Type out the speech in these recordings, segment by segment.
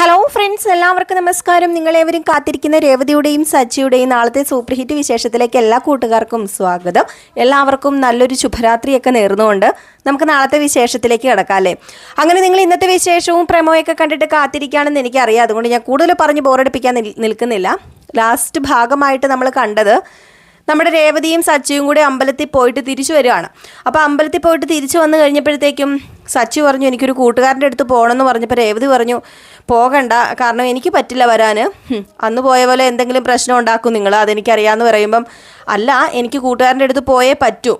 Hello friends എല്ലാവർക്കും നമസ്കാരം. നിങ്ങളേവരും കാത്തിരിക്കുന്ന രേവതിയുടെയും സച്ചിയുടെയും നാളത്തെ സൂപ്പർ ഹിറ്റ് വിശേഷത്തിലേക്ക് എല്ലാ കൂട്ടുകാർക്കും സ്വാഗതം. എല്ലാവർക്കും നല്ലൊരു ശുഭരാത്രിയൊക്കെ നേർന്നുകൊണ്ട് നമുക്ക് നാളത്തെ വിശേഷത്തിലേക്ക് കിടക്കാം അല്ലേ അങ്ങനെ നിങ്ങൾ ഇന്നത്തെ വിശേഷവും പ്രമോയൊക്കെ കണ്ടിട്ട് കാത്തിരിക്കുകയാണെന്ന് എനിക്കറിയാം. അതുകൊണ്ട് ഞാൻ കൂടുതൽ പറഞ്ഞ് ബോറടിപ്പിക്കാൻ നിൽക്കുന്നില്ല. ലാസ്റ്റ് ഭാഗമായിട്ട് നമ്മൾ കണ്ടത് നമ്മുടെ രേവതിയും സച്ചിയും കൂടി അമ്പലത്തിൽ പോയിട്ട് തിരിച്ചു വരികയാണ്. അപ്പോൾ അമ്പലത്തിൽ പോയിട്ട് തിരിച്ചു വന്നു കഴിഞ്ഞപ്പോഴത്തേക്കും സച്ചി പറഞ്ഞു എനിക്കൊരു കൂട്ടുകാരന്റെ അടുത്ത് പോകണമെന്ന് പറഞ്ഞപ്പോൾ രേവതി പറഞ്ഞു പോകണ്ട കാരണം എനിക്ക് പറ്റില്ല വരാൻ. അന്ന് പോയ പോലെ എന്തെങ്കിലും പ്രശ്നം ഉണ്ടാക്കും നിങ്ങൾ അതെനിക്കറിയാമെന്ന് പറയുമ്പം അല്ല എനിക്ക് കൂട്ടുകാരന്റെ അടുത്ത് പോയേ പറ്റൂ.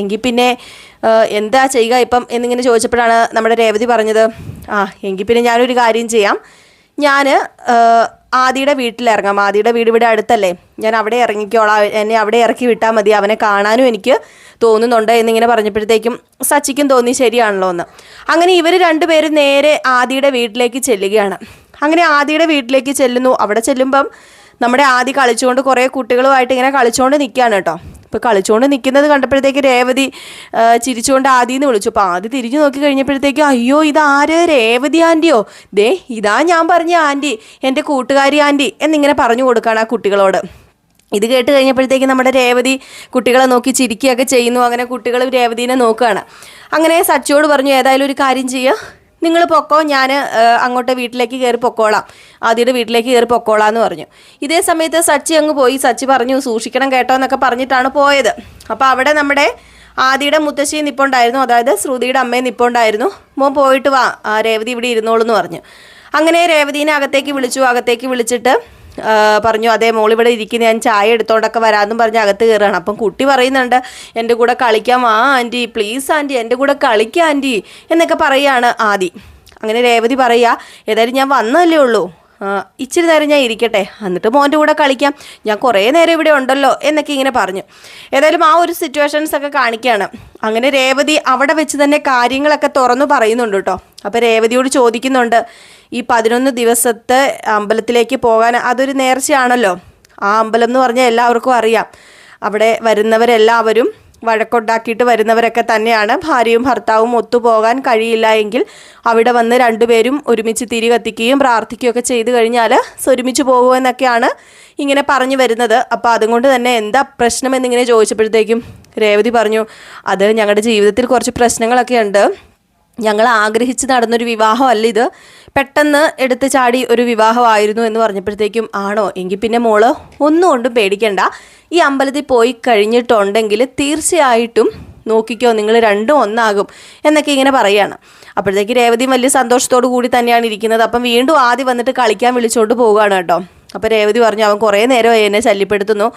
എങ്കിൽ പിന്നെ എന്താ ചെയ്യുക ഇപ്പം? എന്നിങ്ങനെ ചോദിച്ചപ്പോഴാണ് നമ്മുടെ രേവതി പറഞ്ഞത് ആ എങ്കിൽ പിന്നെ ഞാനൊരു കാര്യം ചെയ്യാം. ഞാൻ ആദിയുടെ വീട്ടിലിറങ്ങാം ആദിയുടെ വീട് ഇവിടെ അടുത്തല്ലേ. ഞാൻ അവിടെ ഇറങ്ങിക്കോളാം. എന്നെ അവിടെ ഇറക്കി വിട്ടാൽ മതി. അവനെ കാണാനും എനിക്ക് തോന്നുന്നുണ്ട് എന്നിങ്ങനെ പറഞ്ഞപ്പോഴത്തേക്കും സച്ചിക്കും തോന്നി ശരിയാണല്ലോ എന്ന്. അങ്ങനെ ഇവർ രണ്ടുപേരും നേരെ ആദിയുടെ വീട്ടിലേക്ക് ചെല്ലുകയാണ്. അങ്ങനെ ആദിയുടെ വീട്ടിലേക്ക് ചെല്ലുന്നു. അവിടെ ചെല്ലുമ്പം നമ്മുടെ ആദി കളിച്ചുകൊണ്ട് കുറേ കുട്ടികളുമായിട്ട് ഇങ്ങനെ കളിച്ചുകൊണ്ട് നിൽക്കുകയാണ് കേട്ടോ. ഇപ്പോൾ കളിച്ചുകൊണ്ട് നിൽക്കുന്നത് കണ്ടപ്പോഴത്തേക്ക് രേവതി ചിരിച്ചുകൊണ്ട് ആദിന്ന് വിളിച്ചു. അപ്പോൾ ആദ്യം തിരിഞ്ഞു നോക്കി കഴിഞ്ഞപ്പോഴത്തേക്കും അയ്യോ ഇതാര് രേവതി ആന്റിയോ ദേ ഇതാ ഞാൻ പറഞ്ഞ ആന്റി എന്റെ കൂട്ടുകാരി ആന്റി എന്നിങ്ങനെ പറഞ്ഞു കൊടുക്കുകയാണ് ആ കുട്ടികളോട്. ഇത് കേട്ട് കഴിഞ്ഞപ്പോഴത്തേക്ക് നമ്മുടെ രേവതി കുട്ടികളെ നോക്കി ചിരിക്കുകയൊക്കെ ചെയ്യുന്നു. അങ്ങനെ കുട്ടികൾ രേവതിനെ നോക്കുകയാണ്. അങ്ങനെ സച്ചിയോട് പറഞ്ഞു ഏതായാലും ഒരു കാര്യം ചെയ്യുക നിങ്ങൾ പൊക്കോ ഞാൻ അങ്ങോട്ട് വീട്ടിലേക്ക് കയറി പൊക്കോളാം. ആദ്യയുടെ വീട്ടിലേക്ക് കയറി പൊക്കോളാം എന്ന് പറഞ്ഞു. ഇതേ സമയത്ത് സച്ചി അങ്ങ് പോയി. സച്ചി പറഞ്ഞു സൂക്ഷിക്കണം കേട്ടോ എന്നൊക്കെ പറഞ്ഞിട്ടാണ് പോയത്. അപ്പോൾ അവിടെ നമ്മുടെ ആദിയുടെ മുത്തശ്ശി നിപ്പുണ്ടായിരുന്നു. അതായത് ശ്രുതിയുടെ അമ്മയും നിപ്പുണ്ടായിരുന്നു. മോൻ പോയിട്ട് വാ. രേവതി ഇവിടെ ഇരുന്നോളൂ എന്ന് പറഞ്ഞു. അങ്ങനെ രേവതിനെ അകത്തേക്ക് വിളിച്ചു. അകത്തേക്ക് വിളിച്ചിട്ട് പറഞ്ഞു അതേ മോളിവിടെ ഇരിക്കുന്ന ഞാൻ ചായ എടുത്തോണ്ടൊക്കെ വരാമെന്നും പറഞ്ഞ് അകത്ത് കയറുകയാണ്. അപ്പം കുട്ടി പറയുന്നുണ്ട് എന്റെ കൂടെ കളിക്കാം. ആ ആന്റി പ്ലീസ് ആന്റി എന്റെ കൂടെ കളിക്കാം ആന്റി എന്നൊക്കെ പറയുകയാണ് ആദി. അങ്ങനെ രേവതി പറയുക ഏതായാലും ഞാൻ വന്നതല്ലേ ഉള്ളൂ. ഇച്ചിരി നേരം ഞാൻ ഇരിക്കട്ടെ. എന്നിട്ട് മോന്റെ കൂടെ കളിക്കാം. ഞാൻ കുറേ നേരം ഇവിടെ ഉണ്ടല്ലോ എന്നൊക്കെ ഇങ്ങനെ പറഞ്ഞു. ഏതായാലും ആ ഒരു സിറ്റുവേഷൻസ് ഒക്കെ കാണിക്കുകയാണ് അങ്ങനെ രേവതി അവിടെ വെച്ച് തന്നെ കാര്യങ്ങളൊക്കെ തുറന്നു പറയുന്നുണ്ട് കേട്ടോ. അപ്പോൾ രേവതിയോട് ചോദിക്കുന്നുണ്ട് ഈ പതിനൊന്ന് ദിവസത്തെ അമ്പലത്തിലേക്ക് പോകാൻ അതൊരു നേർച്ചയാണല്ലോ? ആ അമ്പലം എന്ന് പറഞ്ഞാൽ എല്ലാവർക്കും അറിയാം. അവിടെ വരുന്നവരെല്ലാവരും വഴക്കുണ്ടാക്കിയിട്ട് വരുന്നവരൊക്കെ തന്നെയാണ്. ഭാര്യയും ഭർത്താവും ഒത്തുപോകാൻ കഴിയില്ല എങ്കിൽ അവിടെ വന്ന് രണ്ടുപേരും ഒരുമിച്ച് തിരി കത്തിക്കുകയും പ്രാർത്ഥിക്കുകയൊക്കെ ചെയ്തു കഴിഞ്ഞാൽ ഒരുമിച്ച് പോകുമെന്നൊക്കെയാണ് ഇങ്ങനെ പറഞ്ഞു വരുന്നത്. അപ്പോൾ അതുകൊണ്ട് തന്നെ എന്താ പ്രശ്നം എന്നിങ്ങനെ ചോദിച്ചപ്പോഴത്തേക്കും രേവതി പറഞ്ഞു അത് ഞങ്ങളുടെ ജീവിതത്തിൽ കുറച്ച് പ്രശ്നങ്ങളൊക്കെ ഉണ്ട്. ഞങ്ങൾ ആഗ്രഹിച്ച് നടന്നൊരു വിവാഹമല്ല ഇത്. പെട്ടെന്ന് എടുത്ത് ചാടി ഒരു വിവാഹമായിരുന്നു എന്ന് പറഞ്ഞപ്പോഴത്തേക്കും ആണോ? എങ്കിൽ പിന്നെ മോൾ ഒന്നും കൊണ്ടും പേടിക്കണ്ട. ഈ അമ്പലത്തിൽ പോയി കഴിഞ്ഞിട്ടുണ്ടെങ്കിൽ തീർച്ചയായിട്ടും നോക്കിക്കോ നിങ്ങൾ രണ്ടും ഒന്നാകും എന്നൊക്കെ ഇങ്ങനെ പറയാണ്. അപ്പോഴത്തേക്ക് രേവതിയും വലിയ സന്തോഷത്തോടു കൂടി തന്നെയാണ് ഇരിക്കുന്നത്. അപ്പം വീണ്ടും ആദ്യം വന്നിട്ട് കളിക്കാൻ വിളിച്ചോണ്ട് പോവുകയാണ് കേട്ടോ. അപ്പോൾ രേവതി പറഞ്ഞു അവൻ കുറേ നേരമായി എന്നെ ശല്യപ്പെടുത്തുന്നു.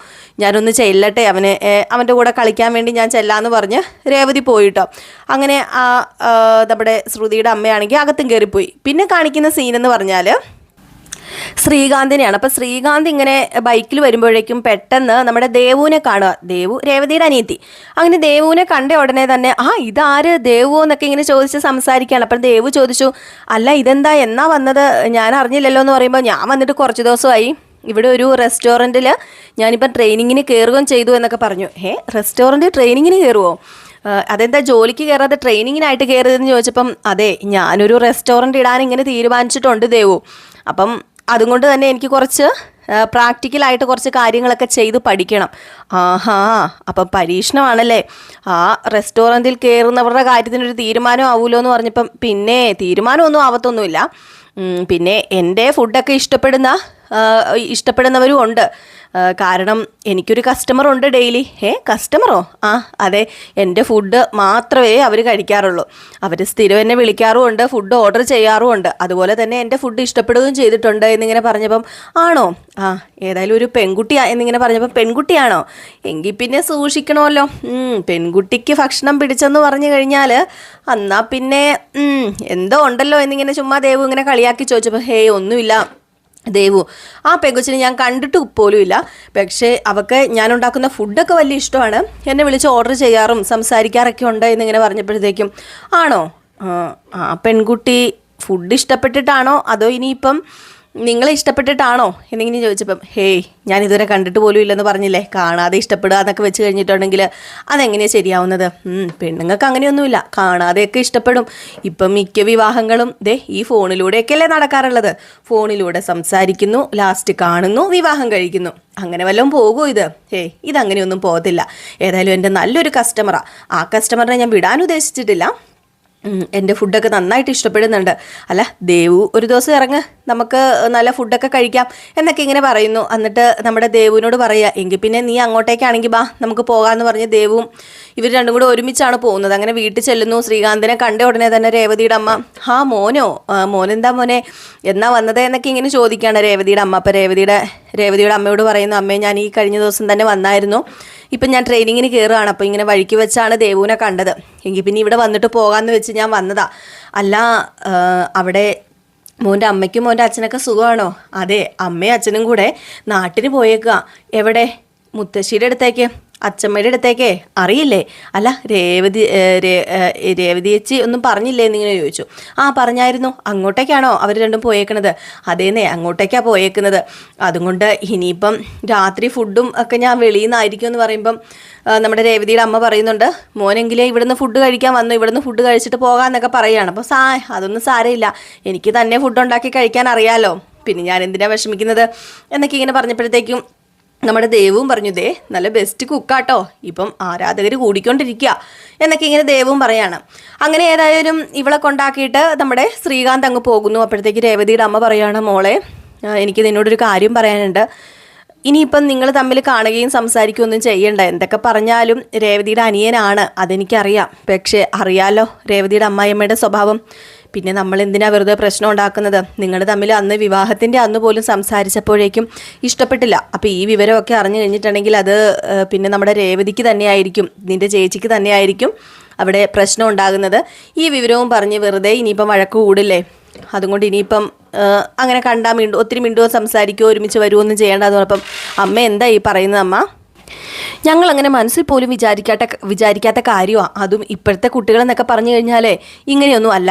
ഞാനൊന്ന് ചെല്ലട്ടെ. അവനെ അവന്റെ കൂടെ കളിക്കാൻ വേണ്ടി ഞാൻ ചെല്ലാന്ന് പറഞ്ഞ് രേവതി പോയിട്ടോ. അങ്ങനെ ആ നമ്മുടെ ശ്രുതിയുടെ അമ്മയാണെങ്കിൽ അകത്തും കയറിപ്പോയി പിന്നെ കാണിക്കുന്ന സീൻ എന്ന് പറഞ്ഞാൽ ശ്രീകാന്തിനെയാണ്. അപ്പോൾ ശ്രീകാന്ത് ഇങ്ങനെ ബൈക്കിൽ വരുമ്പോഴേക്കും പെട്ടെന്ന് നമ്മുടെ ദേവുവിനെ കാണുക. ദേവു രേവതിയുടെ അനിയത്തി. അങ്ങനെ ദേവുവിനെ കണ്ട ഉടനെ തന്നെ ആ ഇതാര് ദേവു? എന്നൊക്കെ ഇങ്ങനെ ചോദിച്ച് സംസാരിക്കുകയാണ്. അപ്പം ദേവു ചോദിച്ചു അല്ല ഇതെന്താ? എന്നാ വന്നത്? ഞാൻ അറിഞ്ഞില്ലല്ലോ എന്ന് പറയുമ്പോൾ ഞാൻ വന്നിട്ട് കുറച്ച് ദിവസമായി. ഇവിടെ ഒരു റെസ്റ്റോറന്റിൽ ഞാനിപ്പം ട്രെയിനിങ്ങിന് കയറുകയും ചെയ്തു എന്നൊക്കെ പറഞ്ഞു. ഏ റെസ്റ്റോറന്റ് ട്രെയിനിങ്ങിന് കയറുമോ അതെന്താ ജോലിക്ക് കയറാതെ ട്രെയിനിങ്ങിനായിട്ട് കയറിയതെന്ന് ചോദിച്ചപ്പം അതെ ഞാനൊരു റെസ്റ്റോറന്റ് ഇടാൻ ഇങ്ങനെ തീരുമാനിച്ചിട്ടുണ്ട് ദേവു. അപ്പം അതുകൊണ്ട് തന്നെ എനിക്ക് കുറച്ച് പ്രാക്ടിക്കലായിട്ട് കുറച്ച് കാര്യങ്ങളൊക്കെ ചെയ്ത് പഠിക്കണം. ആഹാ അപ്പം പരീക്ഷണമാണല്ലേ. ആ റെസ്റ്റോറന്റിൽ കയറുന്നവരുടെ കാര്യത്തിനൊരു തീരുമാനം ആവുമല്ലോ എന്ന് പറഞ്ഞപ്പം പിന്നെ തീരുമാനമൊന്നും ആവത്തൊന്നുമില്ല. പിന്നെ എന്റെ ഫുഡൊക്കെ ഇഷ്ടപ്പെടുന്ന ഇഷ്ടപ്പെടുന്നവരും ഉണ്ട്. കാരണം എനിക്കൊരു കസ്റ്റമർ ഉണ്ട് ഡെയിലി ഏ കസ്റ്റമറോ ആ അതെ. എന്റെ ഫുഡ് മാത്രമേ അവർ കഴിക്കാറുള്ളൂ. അവർ സ്ഥിരം എന്നെ വിളിക്കാറുമുണ്ട് ഫുഡ് ഓർഡർ ചെയ്യാറുമുണ്ട്. അതുപോലെ തന്നെ എന്റെ ഫുഡ് ഇഷ്ടപ്പെടുകയും ചെയ്തിട്ടുണ്ട് എന്നിങ്ങനെ പറഞ്ഞപ്പം ആണോ? ആ ഏതായാലും ഒരു പെൺകുട്ടിയാ എന്നിങ്ങനെ പറഞ്ഞപ്പം പെൺകുട്ടിയാണോ? എങ്കിൽ പിന്നെ സൂക്ഷിക്കണമല്ലോ. പെൺകുട്ടിക്ക് ഭക്ഷണം പിടിച്ചെന്ന് പറഞ്ഞു കഴിഞ്ഞാൽ എന്നാൽ പിന്നെ എന്തോ ഉണ്ടല്ലോ എന്നിങ്ങനെ ചുമ്മാ ദേവു ഇങ്ങനെ കളിയാക്കി ചോദിച്ചപ്പോൾ ഹേയ് ഒന്നുമില്ല. ദേവു ആ പെങ്കൊച്ചിനെ ഞാൻ കണ്ടിട്ട് പോലും ഇല്ല പക്ഷേ അവൾക്ക് ഞാൻ ഉണ്ടാക്കുന്ന ഫുഡൊക്കെ വലിയ ഇഷ്ടമാണ്. എന്നെ വിളിച്ച് ഓർഡർ ചെയ്യാറും സംസാരിക്കാറൊക്കെ ഉണ്ട് എന്നിങ്ങനെ പറഞ്ഞപ്പോഴത്തേക്കും ആണോ? ആ പെൺകുട്ടി ഫുഡ് ഇഷ്ടപ്പെട്ടിട്ടാണോ? അതോ ഇനിയിപ്പം നിങ്ങളെ ഇഷ്ടപ്പെട്ടിട്ടാണോ? എന്നിങ്ങനെ ചോദിച്ചപ്പം ഹേയ് ഞാൻ ഇതുവരെ കണ്ടിട്ട് പോലും ഇല്ലെന്ന് പറഞ്ഞില്ലേ? കാണാതെ ഇഷ്ടപ്പെടുക എന്നൊക്കെ വെച്ച് കഴിഞ്ഞിട്ടുണ്ടെങ്കിൽ അതെങ്ങനെയാണ് ശരിയാവുന്നത്? പെണ്ണുങ്ങൾക്ക് അങ്ങനെയൊന്നുമില്ല. കാണാതെയൊക്കെ ഇഷ്ടപ്പെടും. ഇപ്പം മിക്ക വിവാഹങ്ങളും ദേ ഈ ഫോണിലൂടെയൊക്കെയല്ലേ നടക്കാറുള്ളത്. ഫോണിലൂടെ സംസാരിക്കുന്നു ലാസ്റ്റ് കാണുന്നു വിവാഹം കഴിക്കുന്നു. അങ്ങനെ വല്ലതും പോകുമോ ഇത്? ഏയ് ഇതങ്ങനെയൊന്നും പോകത്തില്ല. ഏതായാലും എന്റെ നല്ലൊരു കസ്റ്റമറാണ് ആ. കസ്റ്റമറിനെ ഞാൻ വിടാൻ ഉദ്ദേശിച്ചിട്ടില്ല. എന്റെ ഫുഡൊക്കെ നന്നായിട്ട് ഇഷ്ടപ്പെടുന്നുണ്ട്. അല്ല ദേവു ഒരു ദിവസം ഇറങ്ങ് നമുക്ക് നല്ല ഫുഡൊക്കെ കഴിക്കാം എന്നൊക്കെ ഇങ്ങനെ പറയുന്നു. എന്നിട്ട് നമ്മുടെ ദേവുവിനോട് പറയുക എങ്കിൽ പിന്നെ നീ അങ്ങോട്ടേക്കാണെങ്കിൽ ബാ നമുക്ക് പോകാമെന്ന് പറഞ്ഞ് ദേവും ഇവർ രണ്ടും കൂടെ ഒരുമിച്ചാണ് പോകുന്നത്. അങ്ങനെ വീട്ടിൽ ചെല്ലുന്നു. ശ്രീകാന്തിനെ കണ്ട ഉടനെ തന്നെ രേവതിയുടെ അമ്മ ആ മോനോ? മോനെന്താ മോനെ? എന്നാ വന്നത്? എന്നൊക്കെ ഇങ്ങനെ ചോദിക്കുകയാണ് രേവതിയുടെ അമ്മ. അപ്പം രേവതിയുടെ രേവതിയുടെ അമ്മയോട് പറയുന്നു അമ്മേ ഞാൻ ഈ കഴിഞ്ഞ ദിവസം തന്നെ വന്നായിരുന്നു. ഇപ്പം ഞാൻ ട്രെയിനിങ്ങിന് കയറുകയാണ് അപ്പോൾ ഇങ്ങനെ വഴിക്ക് വെച്ചാണ് ദേവുവിനെ കണ്ടത്. എങ്കിൽ പിന്നെ ഇവിടെ വന്നിട്ട് പോകാമെന്ന് വെച്ച് ഞാൻ വന്നതാ. അല്ല അവിടെ മോന്റെ അമ്മയ്ക്കും മോന്റെ അച്ഛനൊക്കെ സുഖമാണോ? അതെ അമ്മയും അച്ഛനും കൂടെ നാട്ടിന് പോയേക്കുക എവിടെ? മുത്തശ്ശിയുടെ അടുത്തേക്ക്. അച്ഛമ്മയുടെ അടുത്തേക്കേ. അറിയില്ലേ? അല്ല രേവതി രേവതി ചേച്ചി ഒന്നും പറഞ്ഞില്ലേ എന്നിങ്ങനെ ചോദിച്ചു. ആ പറഞ്ഞായിരുന്നു. അങ്ങോട്ടേക്കാണോ അവർ രണ്ടും പോയേക്കണത്? അതേന്നേ അങ്ങോട്ടേക്കാണ് പോയേക്കുന്നത്. അതുകൊണ്ട് ഇനിയിപ്പം രാത്രി ഫുഡും ഒക്കെ ഞാൻ വെളിയിൽ നിന്നായിരിക്കും എന്ന് പറയുമ്പം നമ്മുടെ രേവതിയുടെ അമ്മ പറയുന്നുണ്ട് മോനെങ്കിലേ ഇവിടുന്ന് ഫുഡ് കഴിക്കാൻ വന്നു. ഇവിടുന്ന് ഫുഡ് കഴിച്ചിട്ട് പോകാമെന്നൊക്കെ പറയുകയാണ്. അപ്പോൾ സാ അതൊന്നും സാരമില്ല. എനിക്ക് തന്നെ ഫുഡ് ഉണ്ടാക്കി കഴിക്കാൻ അറിയാലോ. പിന്നെ ഞാൻ എന്തിനാണ് വിഷമിക്കുന്നത്? എന്നൊക്കെ ഇങ്ങനെ പറഞ്ഞപ്പോഴത്തേക്കും നമ്മുടെ ദേവും പറഞ്ഞു ദേ നല്ല ബെസ്റ്റ് കുക്കാട്ടോ ഇപ്പം ആരാധകർ കൂടിക്കൊണ്ടിരിക്കുക എന്നൊക്കെ ഇങ്ങനെ ദേവും പറയാണ്. അങ്ങനെ ഏതായാലും ഇവളെ കൊണ്ടാക്കിയിട്ട് നമ്മുടെ ശ്രീകാന്ത് അങ്ങ് പോകുന്നു. അപ്പോഴത്തേക്ക് രേവതിയുടെ അമ്മ പറയാണ് മോളെ എനിക്ക് നിന്നോടൊരു കാര്യം പറയാനുണ്ട്. ഇനിയിപ്പം നിങ്ങൾ തമ്മിൽ കാണുകയും സംസാരിക്കുകയും ഒന്നും ചെയ്യണ്ട. എന്തൊക്കെ പറഞ്ഞാലും രേവതിയുടെ അനിയനാണ്. അതെനിക്കറിയാം. പക്ഷേ അറിയാലോ രേവതിയുടെ അമ്മായിയമ്മയുടെ സ്വഭാവം. പിന്നെ നമ്മൾ എന്തിനാ വെറുതെ പ്രശ്നം ഉണ്ടാക്കുന്നത്? നിങ്ങൾ തമ്മിൽ അന്ന് വിവാഹത്തിന്റെ അന്ന് പോലും സംസാരിച്ചപ്പോഴേക്കും ഇഷ്ടപ്പെട്ടില്ല. അപ്പോൾ ഈ വിവരമൊക്കെ അറിഞ്ഞു കഴിഞ്ഞിട്ടുണ്ടെങ്കിൽ അത് പിന്നെ നമ്മുടെ രേവതിക്ക് തന്നെയായിരിക്കും നിന്റെ ചേച്ചിക്ക് തന്നെയായിരിക്കും അവിടെ പ്രശ്നം ഉണ്ടാകുന്നത്. ഈ വിവരവും പറഞ്ഞ് വെറുതെ ഇനിയിപ്പം വഴക്ക് കൂടില്ലേ? അതുകൊണ്ട് ഇനിയിപ്പം അങ്ങനെ കണ്ടാൽ മിണ്ടു ഒത്തിരി മിണ്ടുവോ സംസാരിക്കുകയോ ഒരുമിച്ച് വരുമോ ഒന്നും ചെയ്യേണ്ട എന്ന് പറഞ്ഞപ്പം അമ്മ എന്താ ഈ പറയുന്നത് അമ്മ? ഞങ്ങൾ അങ്ങനെ മനസ്സിൽ പോലും വിചാരിക്കാത്ത വിചാരിക്കാത്ത കാര്യമാണ് അതും ഇപ്പോഴത്തെ കുട്ടികൾ എന്നൊക്കെ പറഞ്ഞു കഴിഞ്ഞാലേ ഇങ്ങനെയൊന്നും അല്ല.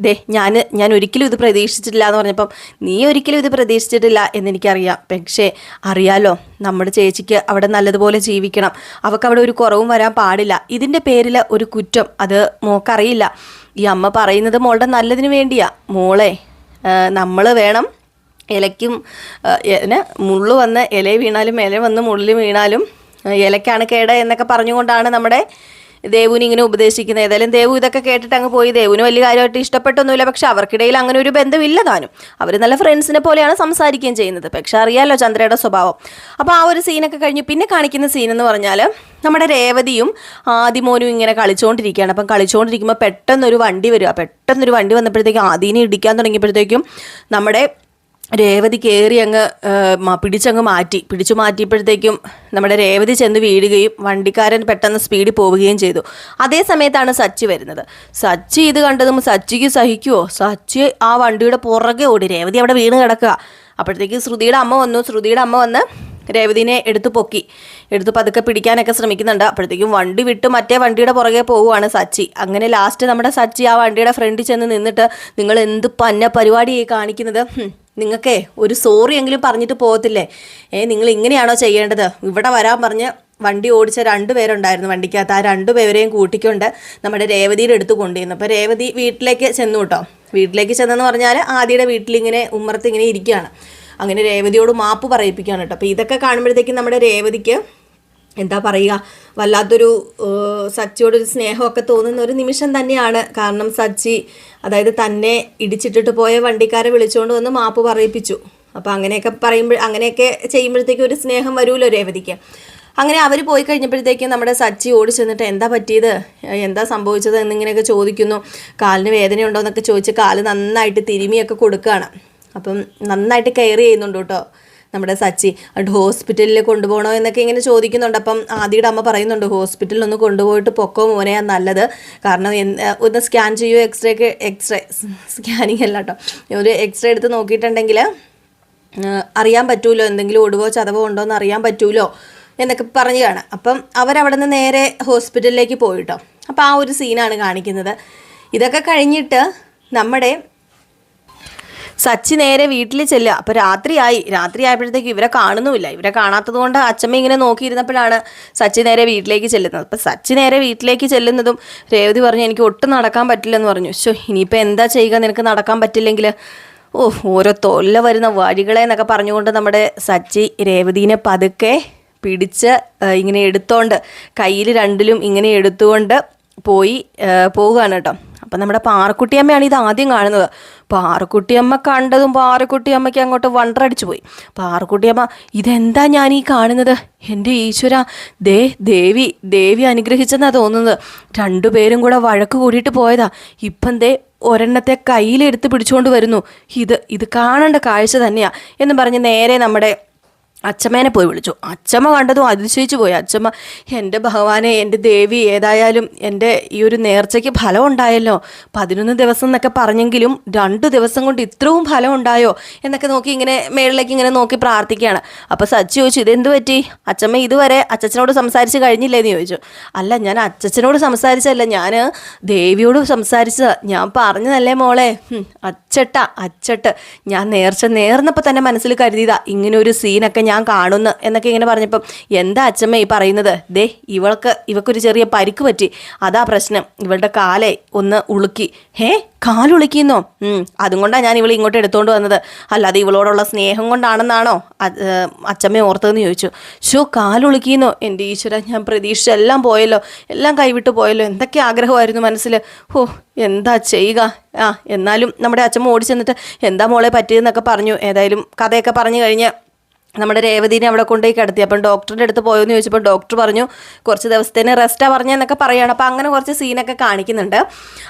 ദേ ഞാൻ ഞാൻ ഒരിക്കലും ഇത് പ്രതീക്ഷിച്ചിട്ടില്ല എന്ന് പറഞ്ഞപ്പം നീ ഒരിക്കലും ഇത് പ്രതീക്ഷിച്ചിട്ടില്ല എന്നെനിക്കറിയാം. പക്ഷേ അറിയാലോ നമ്മുടെ ചേച്ചിക്ക് അവിടെ നല്ലതുപോലെ ജീവിക്കണം. അവൾക്ക് അവിടെ ഒരു കുറവും വരാൻ പാടില്ല. ഇതിന്റെ പേരിൽ ഒരു കുറ്റം അത് മോക്കറിയില്ല. ഈ അമ്മ പറയുന്നത് മോളുടെ നല്ലതിന് വേണ്ടിയാ. മോളെ നമ്മൾ വേണം ഇലയ്ക്കും മുള്ളു വന്ന് ഇല വീണാലും ഇല വന്ന് മുള്ളിൽ വീണാലും ഇലയ്ക്കാണ് കേട് എന്നൊക്കെ പറഞ്ഞുകൊണ്ടാണ് നമ്മുടെ ദേവുവിന് ഇങ്ങനെ ഉപദേശിക്കുന്നത്. ഏതായാലും ദേവു ഇതൊക്കെ കേട്ടിട്ട് അങ്ങ് പോയി. ദേവുവിന് വലിയ കാര്യമായിട്ട് ഇഷ്ടപ്പെട്ടൊന്നുമില്ല. പക്ഷെ അവർക്കിടയിൽ അങ്ങനെ ഒരു ബന്ധമില്ല താനും. അവർ നല്ല ഫ്രണ്ട്സിനെ പോലെയാണ് സംസാരിക്കുകയും ചെയ്യുന്നത്. പക്ഷെ അറിയാലോ ചന്ദ്രയുടെ സ്വഭാവം. അപ്പോൾ ആ ഒരു സീനൊക്കെ കഴിഞ്ഞ് പിന്നെ കാണിക്കുന്ന സീൻ എന്ന് പറഞ്ഞാൽ നമ്മുടെ രേവതിയും ആദിമോനും ഇങ്ങനെ കളിച്ചുകൊണ്ടിരിക്കുകയാണ് അപ്പം കളിച്ചുകൊണ്ടിരിക്കുമ്പോൾ പെട്ടെന്നൊരു വണ്ടി വരിക പെട്ടെന്നൊരു വണ്ടി വന്നപ്പോഴത്തേക്കും ആദീനെ ഇടിക്കാൻ തുടങ്ങിയപ്പോഴത്തേക്കും നമ്മുടെ രേവതി കയറി അങ്ങ് പിടിച്ചങ്ങ് മാറ്റി. പിടിച്ചു മാറ്റിയപ്പോഴത്തേക്കും നമ്മുടെ രേവതി ചെന്ന് വീഴുകയും വണ്ടിക്കാരൻ പെട്ടെന്ന് സ്പീഡിൽ പോവുകയും ചെയ്തു. അതേ സമയത്താണ് സച്ചി വരുന്നത്. സച്ചി ഇത് കണ്ടതും സച്ചിക്ക് സഹിക്കുമോ സച്ചി ആ വണ്ടിയുടെ പുറകെ ഓടി. രേവതി അവിടെ വീണ് കിടക്കുക. അപ്പോഴത്തേക്ക് ശ്രുതിയുടെ അമ്മ വന്നു. ശ്രുതിയുടെ അമ്മ വന്ന് രേവതിനെ എടുത്തു പൊക്കി. എടുത്ത് പതുക്കെ പിടിക്കാനൊക്കെ ശ്രമിക്കുന്നുണ്ട്. അപ്പോഴത്തേക്കും വണ്ടി വിട്ട് മറ്റേ വണ്ടിയുടെ പുറകെ പോവുകയാണ് സച്ചി. അങ്ങനെ ലാസ്റ്റ് നമ്മുടെ സച്ചി ആ വണ്ടിയുടെ ഫ്രണ്ടിൽ ചെന്ന് നിന്നിട്ട് നിങ്ങൾ എന്ത് പന്ന പരിപാടിയായി കാണിക്കുന്നത്? നിങ്ങൾക്കേ ഒരു സോറി എങ്കിലും പറഞ്ഞിട്ട് പോകത്തില്ലേ? ഏ നിങ്ങൾ ഇങ്ങനെയാണോ ചെയ്യേണ്ടത്? ഇവിടെ വരാൻ പറഞ്ഞ് വണ്ടി ഓടിച്ച രണ്ട് പേരുണ്ടായിരുന്നു വണ്ടിക്കകത്ത്. ആ രണ്ട് പേരെയും കൂട്ടിക്കൊണ്ട് നമ്മുടെ രേവതിയുടെ അടുത്ത് കൊണ്ടുവന്നു. അപ്പോൾ രേവതി വീട്ടിലേക്ക് ചെന്നു കേട്ടോ. വീട്ടിലേക്ക് ചെന്നെന്ന് പറഞ്ഞാൽ ആദ്യയുടെ വീട്ടിലിങ്ങനെ ഉമ്മറത്ത് ഇങ്ങനെ ഇരിക്കുകയാണ്. അങ്ങനെ രേവതിയോട് മാപ്പ് പറയിപ്പിക്കുകയാണ് കേട്ടോ. അപ്പോൾ ഇതൊക്കെ കാണുമ്പോഴത്തേക്കും നമ്മുടെ രേവതിക്ക് എന്താ പറയുക വല്ലാത്തൊരു സച്ചിയോടൊരു സ്നേഹമൊക്കെ തോന്നുന്ന ഒരു നിമിഷം തന്നെയാണ്. കാരണം സച്ചി അതായത് തന്നെ ഇടിച്ചിട്ടിട്ട് പോയ വണ്ടിക്കാരെ വിളിച്ചുകൊണ്ട് വന്ന് മാപ്പ് പറയിപ്പിച്ചു. അപ്പോൾ അങ്ങനെയൊക്കെ പറയുമ്പോൾ അങ്ങനെയൊക്കെ ചെയ്യുമ്പോഴത്തേക്കും ഒരു സ്നേഹം വരുമല്ലോ രേവതിക്ക്? അങ്ങനെ അവർ പോയി കഴിഞ്ഞപ്പോഴത്തേക്കും നമ്മുടെ സച്ചി ഓടി ചെന്നിട്ട് എന്താ പറ്റിയത്? എന്താ സംഭവിച്ചത്? എന്നിങ്ങനെയൊക്കെ ചോദിക്കുന്നു. കാലിന് വേദനയുണ്ടോ എന്നൊക്കെ ചോദിച്ച് കാൽ നന്നായിട്ട് തിരുമിയൊക്കെ കൊടുക്കുകയാണ് അപ്പം നന്നായിട്ട് കെയർ ചെയ്യുന്നുണ്ട് കേട്ടോ. നമ്മുടെ സച്ചി എന്നിട്ട് ഹോസ്പിറ്റലിൽ കൊണ്ടുപോകണോ? എന്നൊക്കെ ഇങ്ങനെ ചോദിക്കുന്നുണ്ട്. അപ്പം ആദിയുടെ അമ്മ പറയുന്നുണ്ട് ഹോസ്പിറ്റലിൽ ഒന്ന് കൊണ്ടുപോയിട്ട് പൊക്കോ മോനെയാ നല്ലത്. കാരണം ഒന്ന് സ്കാൻ ചെയ്യുമോ എക്സ്റേ ഒക്കെ എക്സ്റേ സ്കാനിങ് അല്ല കേട്ടോ ഒരു എക്സ്റേ എടുത്ത് നോക്കിയിട്ടുണ്ടെങ്കിൽ അറിയാൻ പറ്റൂലോ? എന്തെങ്കിലും ഒടുവോ ചതവോ ഉണ്ടോ എന്ന് അറിയാൻ പറ്റൂലോ? എന്നൊക്കെ പറഞ്ഞു കാണാം. അപ്പം അവരവിടെ നിന്ന് നേരെ ഹോസ്പിറ്റലിലേക്ക് പോയിട്ടോ അപ്പോൾ ആ ഒരു സീനാണ് കാണിക്കുന്നത്. ഇതൊക്കെ കഴിഞ്ഞിട്ട് നമ്മുടെ സച്ചി നേരെ വീട്ടിൽ ചെല്ലുക. അപ്പോൾ രാത്രിയായി. രാത്രി ആയപ്പോഴത്തേക്ക് ഇവരെ കാണുന്നുമില്ല. ഇവരെ കാണാത്തത് കൊണ്ട് അച്ഛമ്മ ഇങ്ങനെ നോക്കിയിരുന്നപ്പോഴാണ് സച്ചി നേരെ വീട്ടിലേക്ക് ചെല്ലുന്നത്. അപ്പോൾ സച്ചി നേരെ വീട്ടിലേക്ക് ചെല്ലുന്നതും രേവതി പറഞ്ഞു എനിക്ക് ഒട്ടും നടക്കാൻ പറ്റില്ലെന്ന് പറഞ്ഞു. ശോ ഇനിയിപ്പോൾ എന്താ ചെയ്യുക? നിനക്ക് നടക്കാൻ പറ്റില്ലെങ്കിൽ? ഓ ഓരോ തൊല്ല വരുന്ന വഴികളെ എന്നൊക്കെ പറഞ്ഞുകൊണ്ട് നമ്മുടെ സച്ചി രേവതിനെ പതുക്കെ പിടിച്ച് ഇങ്ങനെ എടുത്തോണ്ട് കയ്യിൽ രണ്ടിലും ഇങ്ങനെ എടുത്തുകൊണ്ട് പോയി പോവുകയാണ് കേട്ടോ. അപ്പം നമ്മുടെ പാറക്കുട്ടിയമ്മയാണ് ഇത് ആദ്യം കാണുന്നത്. പാറക്കുട്ടിയമ്മ കണ്ടതും പാറക്കുട്ടിയമ്മയ്ക്ക് അങ്ങോട്ട് വണ്ടറടിച്ചു പോയി. പാറക്കുട്ടിയമ്മ ഇതെന്താ ഞാൻ ഈ കാണുന്നത്? എന്റെ ഈശ്വര ദേ ദേവി ദേവി അനുഗ്രഹിച്ചെന്നാണ് തോന്നുന്നത്. രണ്ടുപേരും കൂടെ വഴക്ക് കൂടിയിട്ട് പോയതാ. ഇപ്പം ദേ ഒരെണ്ണത്തെ കയ്യിലെടുത്ത് പിടിച്ചുകൊണ്ട് വരുന്നു. ഇത് ഇത് കാണേണ്ട കാഴ്ച തന്നെയാ. എന്ന് പറഞ്ഞ് നേരെ നമ്മുടെ അച്ചമ്മേനെ പോയി വിളിച്ചു. അച്ചമ്മ കണ്ടതും അതിശയിച്ചു പോയി. അച്ചമ്മ എന്റെ ഭഗവാനെ എന്റെ ദേവി ഏതായാലും എന്റെ ഈ ഒരു നേർച്ചയ്ക്ക് ഫലം ഉണ്ടായല്ലോ. പതിനൊന്ന് ദിവസം എന്നൊക്കെ പറഞ്ഞെങ്കിലും രണ്ട് ദിവസം കൊണ്ട് ഇത്രയും ഫലം ഉണ്ടായോ? എന്നൊക്കെ നോക്കി ഇങ്ങനെ മേളിലേക്ക് ഇങ്ങനെ നോക്കി പ്രാർത്ഥിക്കുകയാണ്. അപ്പോൾ സച്ചി ചോദിച്ചു ഇതെന്ത് പറ്റി? അച്ചമ്മ ഇതുവരെ അച്ചച്ചനോട് സംസാരിച്ച് കഴിഞ്ഞില്ലേന്ന് ചോദിച്ചു. അല്ല ഞാൻ അച്ചച്ചനോട് സംസാരിച്ചല്ല ഞാൻ ദേവിയോട് സംസാരിച്ചത്. ഞാൻ പറഞ്ഞതല്ലേ മോളെ? അച്ചട്ട അച്ചട്ട്. ഞാൻ നേർച്ച നേർന്നപ്പോൾ തന്നെ മനസ്സിൽ കരുതിയതാ. ഇങ്ങനെ ഒരു സീനൊക്കെ ഞാൻ കാണുന്നു എന്നൊക്കെ ഇങ്ങനെ പറഞ്ഞപ്പം എന്താ അച്ഛമ്മ ഈ പറയുന്നത്? ദേ ഇവൾക്ക് ഇവക്കൊരു ചെറിയ പരിക്ക് പറ്റി. അതാ പ്രശ്നം. ഇവളുടെ കാലെ ഒന്ന് ഉളുക്കി. ഹേ കാലുളിക്കുന്നോ അതും കൊണ്ടാണ് ഞാൻ ഇവളെ ഇങ്ങോട്ട് എടുത്തുകൊണ്ട് വന്നത്. അല്ലാതെ ഇവളോടുള്ള സ്നേഹം കൊണ്ടാണെന്നാണോ? അച്ഛമ്മ ഓർത്തതെന്ന് ചോദിച്ചു. ഷോ കാലുളിക്കുന്നോ എന്റെ ഈശ്വര ഞാൻ പ്രതീക്ഷ എല്ലാം പോയല്ലോ. എല്ലാം കൈവിട്ട് പോയല്ലോ. എന്തൊക്കെ ആഗ്രഹമായിരുന്നു മനസ്സിൽ ഓ എന്താ ചെയ്യുക? ആ എന്നാലും നമ്മുടെ അച്ഛമ്മ ഓടി ചെന്നിട്ട് എന്താ മോളെ പറ്റിയതെന്നൊക്കെ പറഞ്ഞു. ഏതായാലും കഥയൊക്കെ പറഞ്ഞു കഴിഞ്ഞ് നമ്മുടെ രേവതിനെ അവിടെ കൊണ്ടുപോയി കിടത്തി. അപ്പം ഡോക്ടറിന്റെ അടുത്ത് പോയോന്ന് ചോദിച്ചപ്പോൾ ഡോക്ടർ പറഞ്ഞു കുറച്ച് ദിവസത്തേന് റെസ്റ്റാണ് പറഞ്ഞെന്നൊക്കെ പറയുകയാണ്. അപ്പോൾ അങ്ങനെ കുറച്ച് സീനൊക്കെ കാണിക്കുന്നുണ്ട്.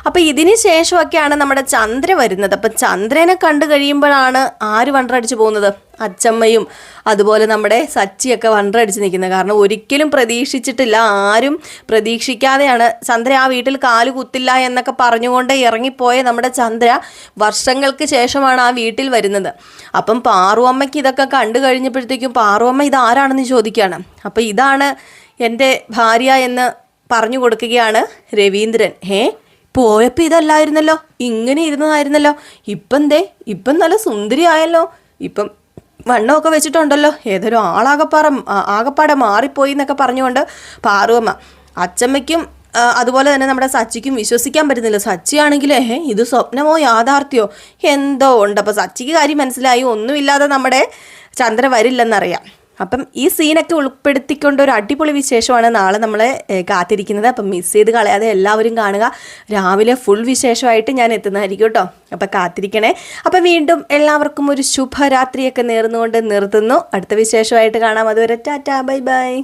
അപ്പോൾ ഇതിന് ശേഷമൊക്കെയാണ് നമ്മുടെ ചന്ദ്ര വരുന്നത്. അപ്പം ചന്ദ്രനെ കണ്ടു കഴിയുമ്പോഴാണ് ആര് വണ്ടറടിച്ച് പോകുന്നത്? അച്ചമ്മയും അതുപോലെ നമ്മുടെ സച്ചിയൊക്കെ വണ്ടടിച്ച് നിൽക്കുന്നത്. കാരണം ഒരിക്കലും പ്രതീക്ഷിച്ചിട്ടില്ല. ആരും പ്രതീക്ഷിക്കാതെയാണ് ചന്ദ്ര ആ വീട്ടിൽ കാൽ കുത്തില്ല എന്നൊക്കെ പറഞ്ഞുകൊണ്ട് ഇറങ്ങിപ്പോയ നമ്മുടെ ചന്ദ്ര വർഷങ്ങൾക്ക് ശേഷമാണ് ആ വീട്ടിൽ വരുന്നത്. അപ്പം പാറുവമ്മയ്ക്ക് ഇതൊക്കെ കണ്ടു കഴിഞ്ഞപ്പോഴത്തേക്കും പാറുവമ്മ ഇത് ആരാണെന്ന് ചോദിക്കുകയാണ്. അപ്പം ഇതാണ് എന്റെ ഭാര്യ എന്ന് പറഞ്ഞു കൊടുക്കുകയാണ് രവീന്ദ്രൻ. ഹേ പോയപ്പോൾ ഇതല്ലായിരുന്നല്ലോ. ഇങ്ങനെ ഇരുന്നതായിരുന്നല്ലോ. ഇപ്പം ദേ ഇപ്പം നല്ല സുന്ദരിയായല്ലോ. ഇപ്പം വണ്ണമൊക്കെ വെച്ചിട്ടുണ്ടല്ലോ. ഏതൊരു ആളാകപ്പാറ ആകപ്പാടെ മാറിപ്പോയി എന്നൊക്കെ പറഞ്ഞുകൊണ്ട് പാറുവമ്മ. അച്ചമ്മയ്ക്കും അതുപോലെ തന്നെ നമ്മുടെ സച്ചിക്കും വിശ്വസിക്കാൻ പറ്റുന്നില്ല. സച്ചിയാണെങ്കിലേ ഇത് സ്വപ്നമോ യാഥാർത്ഥ്യമോ? എന്തോ ഉണ്ട്. അപ്പോൾ സച്ചിക്ക് കാര്യം മനസ്സിലായി. ഒന്നുമില്ലാതെ നമ്മുടെ ചന്ദ്ര വരില്ലെന്നറിയാം. അപ്പം ഈ സീനൊക്കെ ഉൾപ്പെടുത്തിക്കൊണ്ട് ഒരു അടിപൊളി വിശേഷമാണ് നാളെ നമ്മളെ കാത്തിരിക്കുന്നത്. അപ്പം മിസ് ചെയ്ത് കളയാതെ എല്ലാവരും കാണുക. രാവിലെ ഫുൾ വിശേഷമായിട്ട് ഞാൻ എത്തുന്നതായിരിക്കും കേട്ടോ. അപ്പം കാത്തിരിക്കണേ. അപ്പം വീണ്ടും എല്ലാവർക്കും ഒരു ശുഭരാത്രിയൊക്കെ നേർന്നുകൊണ്ട് നിർത്തുന്നു. അടുത്ത വിശേഷമായിട്ട് കാണാം. അതുവരെ ടാറ്റാ ബൈ ബൈ.